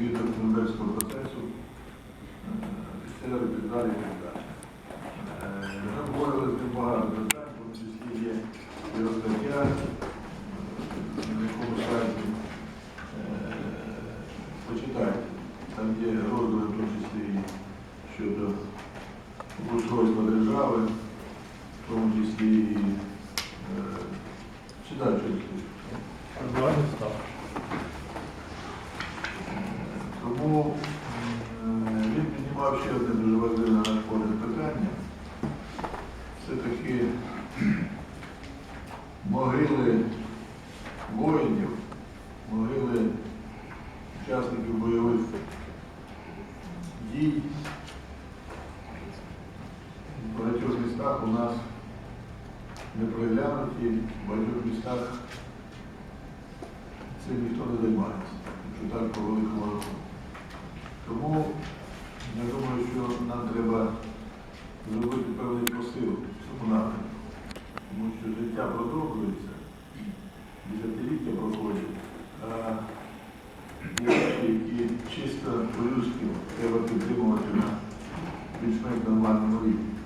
від законодавського процесу, е, і так далі. Е, говорили з ним багато питань, тому числі є і розкриття, е, на якому сайті почитайте. Там є розділи, в тому числі щодо устройства держави, в тому числі читайте. Арбуарний став. Тому він піднімав ще одне дуже важливе на наш питання. Це таки могили воїнів, могили учасників бойових дій. В багатьох містах у нас не проглянуті, в багатьох містах цим ніхто не займається, якщо так по великому рахунку. Тому я думаю, що нам треба зробити певний посил в цьому напрямку. Тому що життя продовжується, десятиліття проходять, а які чисто по-людськи треба підтримувати на більш-менш нормальному рівні.